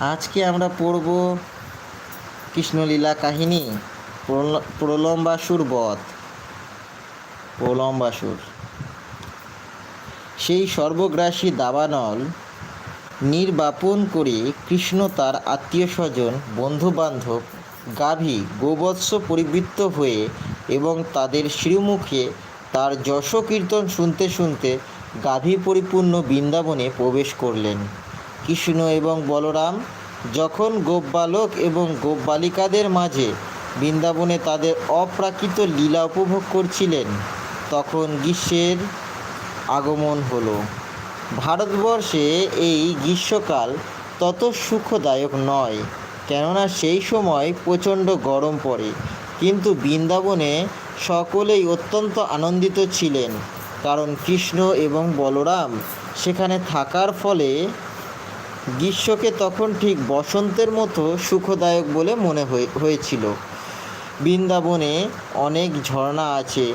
আজকে আমরা পড়ব কৃষ্ণলীলা কাহিনী, প্রল- প্রলম্বাসুর বধ। প্রলম্বাসুর। সেই সর্বগ্রাসী দাবানল নির্বাপন করে কৃষ্ণ তার আত্মীয় স্বজন, বন্ধুবান্ধব, গাভী, গোবৎস পরিবৃত্ত হয়ে এবং তাদের শ্রীমুখে তার যশ কীর্তন শুনতে শুনতে গাভী পরিপূর্ণ বৃন্দাবনে প্রবেশ করলেন। কৃষ্ণ এবং বলরাম যখন গোপবালক এবং গোপবালিকাদের মাঝে বৃন্দাবনে তাদের অপ্রাকৃত লীলা উপভোগ করছিলেন, তখন গ্রীষ্মের আগমন হলো। ভারতবর্ষে এই গ্রীষ্মকাল তত সুখদায়ক নয়, কেননা সেই সময় প্রচণ্ড গরম পড়ে। কিন্তু বৃন্দাবনে সকলেই অত্যন্ত আনন্দিত ছিলেন, কারণ কৃষ্ণ এবং বলরাম সেখানে থাকার ফলে গ্রীষ্মকে তখন ঠিক বসন্তের মতো সুখদায়ক বলে মনে হয়ে- হয়েছিল। বৃন্দাবনে অনেক ঝর্ণা আছে,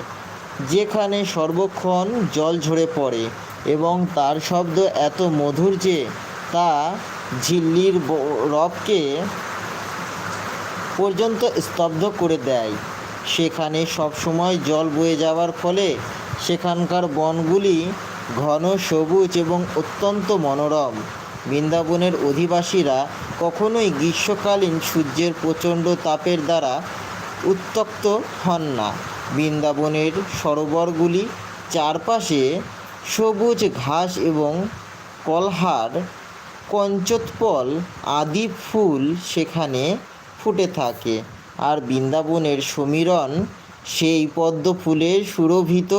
যেখানে সর্বক্ষণ জল ঝরে পড়ে এবং তার শব্দ এত মধুর যে তা ঝিল্লির রবকে পর্যন্ত স্তব্ধ করে দেয়। সেখানে সবসময় জল বয়ে যাওয়ার ফলে সেখানকার বনগুলি ঘন সবুজ এবং অত্যন্ত মনোরম। বৃন্দাবনের অধিবাসীরা কখনোই গ্রীষ্মকালীন সূর্যের প্রচণ্ড তাপের দ্বারা উত্তপ্ত হন না। বৃন্দাবনের সরোবরগুলি চারপাশে সবুজ ঘাস এবং কলহার, কঞ্চৎপল আদি ফুল সেখানে ফুটে থাকে আর বৃন্দাবনের সমীরণ সেই পদ্ম ফুলের সুরভিত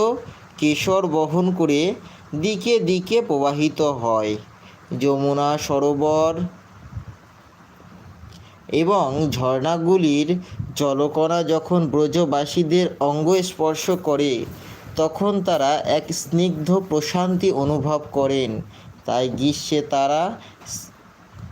কেশর বহন করে দিকে দিকে প্রবাহিত হয়। যমুনা সরোবর এবং ঝর্ণাগুলির জলকণা যখন ব্রজবাসীদের অঙ্গ স্পর্শ করে, তখন তারা এক স্নিগ্ধ প্রশান্তি অনুভব করেন। তাই গ্রীষ্মে তারা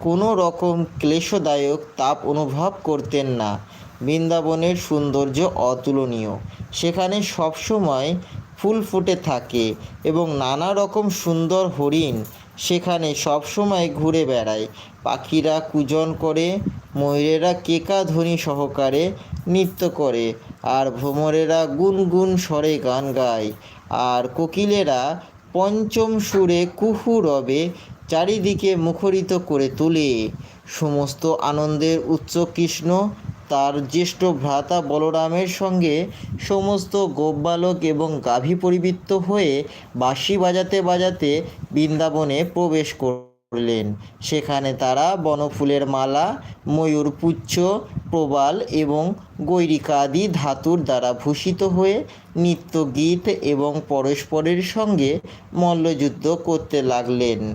কোনো রকম ক্লেশদায়ক তাপ অনুভব করতেন না। বৃন্দাবনের সৌন্দর্য অতুলনীয়। সেখানে সবসময় ফুল ফুটে থাকে এবং নানা রকম সুন্দর হরিণ সেখানে সবসময় ঘুরে বেড়ায়। পাখিরা কুজন করে, ময়ূরেরা কেকা ধ্বনি সহকারে নৃত্য করে আর ভ্রমরেরা গুনগুন স্বরে গান গায়। আর কোকিলেরা পঞ্চম সুরে কুহু রবে চারিদিকে মুখরিত করে তোলে। সমস্ত আনন্দের উচ্চ কৃষ্ণ তার জ্যেষ্ঠ ভ্রাতা বলরামের সঙ্গে সমস্ত গোপবালক এবং গাভী পরিবৃত্ত হয়ে বাঁশি বাজাতে বাজাতে বৃন্দাবনে প্রবেশ করলেন। সেখানে তারা বনফুলের মালা, ময়ূর পুচ্ছ, প্রবাল এবং গৈরিকাদি ধাতুর দ্বারা ভূষিত হয়ে নৃত্য গীত এবং পরস্পরের সঙ্গে মল্লযুদ্ধ করতে লাগলেন।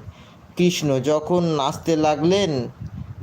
কৃষ্ণ যখন নাচতে লাগলেন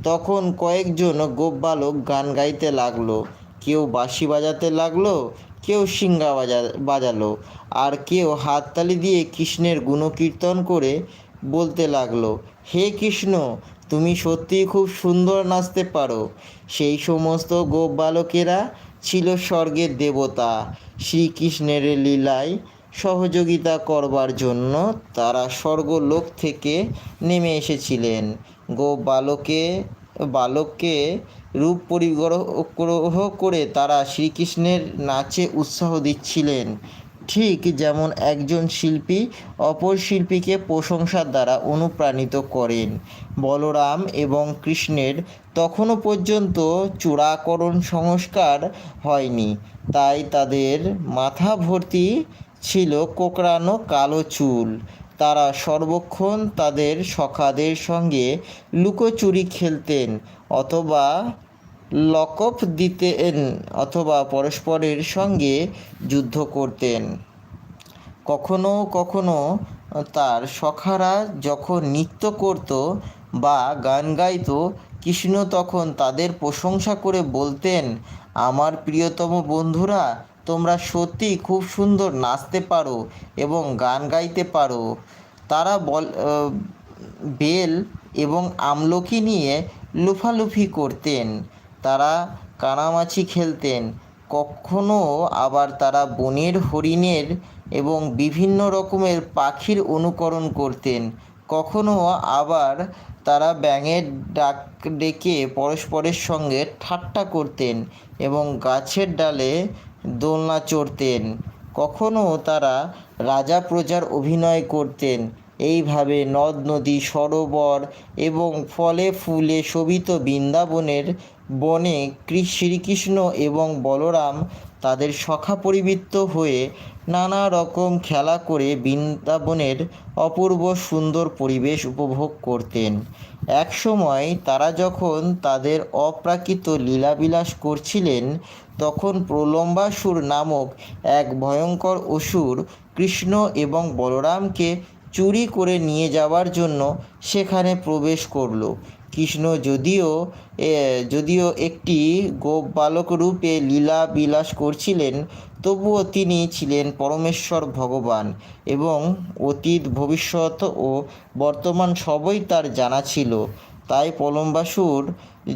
তখন কয়েকজন গোপবালক গান গাইতে লাগল, কেউ বাঁশি বাজাতে লাগল, কেউ সিঙ্গা বাজা, বাজালো, আর কেউ হাততালি দিয়ে কৃষ্ণের গুণকীর্তন করে বলতে লাগল, হে কৃষ্ণ, তুমি সত্যিই খুব সুন্দর নাচতে পারো। সেই সমস্ত গোপ বালকেরা ছিল স্বর্গের দেবতা। শ্রীকৃষ্ণের লীলায় সহযোগিতা করবার জন্য তারা স্বর্গলোক থেকে নেমে এসেছিলেন। গোপ বালকে, বালককে রূপ পরিগ্রহ করে তারা শ্রীকৃষ্ণের নাচে উৎসাহ দিচ্ছিলেন। ঠিক যেমন একজন শিল্পী অপর শিল্পীকে প্রশংসার দ্বারা অনুপ্রাণিত করেন। বলরাম এবং কৃষ্ণের তখনও পর্যন্ত চূড়াকরণ সংস্কার হয়নি। তাই তাদের মাথা ভর্তি ছিল কোকড়ানো কালো চুল। তারা সর্বক্ষণ তাদের সখাদের সঙ্গে লুকোচুরি খেলতেন অথবা লকপ দিতেন অথবা পরস্পরের সঙ্গে যুদ্ধ করতেন। কখনো কখনো তার সখারা যখন নৃত্য করত বা গান গাইতো, কৃষ্ণ তখন তাদের প্রশংসা করে বলতেন, আমার প্রিয়তম বন্ধুরা তোমরা সত্যি খুব সুন্দর নাচতে পারো এবং গান গাইতে পারো। তারা বল বেল এবং আমলকি নিয়ে লুফালুফি করতেন। তারা কানামাছি খেলতেন। কখনো আবার তারা বনের হরিণের এবং বিভিন্ন রকমের পাখির অনুকরণ করতেন। কখনো আবার তারা ব্যাঙের ডাক ডেকে পরস্পরের সঙ্গে ঠাট্টা করতেন এবং গাছের ডালে দোলনা চড়তেন। কখনো তারা রাজা প্রজার অভিনয় করতেন। এইভাবে নদ, নদী, সরোবর এবং ফলে ফুলে শোভিত বৃন্দাবনের বনে শ্রীকৃষ্ণ এবং বলরাম তাদের সখা পরিবৃত্ত হয়ে নানা রকম খেলা করে বৃন্দাবনের অপূর্ব সুন্দর পরিবেশ উপভোগ করতেন। একসময় তারা যখন তাদের অপ্রাকৃত লীলাবিলাস করছিলেন, তখন প্রলম্বাসুর নামক এক ভয়ঙ্কর অসুর কৃষ্ণ এবং বলরামকে চুরি করে নিয়ে যাওয়ার জন্য সেখানে প্রবেশ করল। কৃষ্ণ যদিও যদিও একটি গোপ বালক রূপে লীলা বিলাস করছিলেন, তবুও তিনি ছিলেন পরমেশ্বর ভগবান এবং অতীত, ভবিষ্যৎ ও বর্তমান সবই তার জানা ছিল। তাই পলম্বাসুর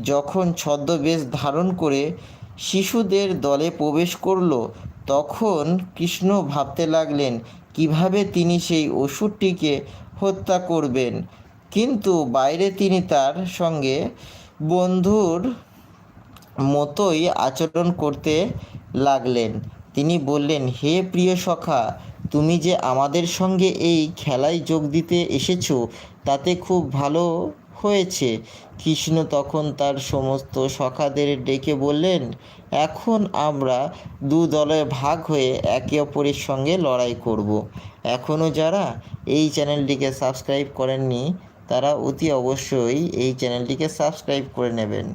যখন ছদ্মবেশ ধারণ করে শিশুদের দলে প্রবেশ করল, তখন কৃষ্ণ ভাবতে লাগলেন কীভাবে তিনি সেই অসুরটিকে হত্যা করবেন? কিন্তু বাইরে তিনি তার সঙ্গে বন্ধুর মতোই আচরণ করতে লাগলেন। তিনি বললেন, হে প্রিয় সখা, তুমি যে আমাদের সঙ্গে এই খেলায় যোগ দিতে এসেছ, তাতে খুব ভালো হয়েছে কৃষ্ণ তখন তার সমস্ত সখাদের ডেকে বললেন, এখন আমরা দু দলে ভাগ হয়ে একে অপরের সঙ্গে লড়াই করব। এখনও যারা এই চ্যানেলটিকে সাবস্ক্রাইব করেননি, তারা অতি অবশ্যই এই চ্যানেলটিকে সাবস্ক্রাইব করে নেবেন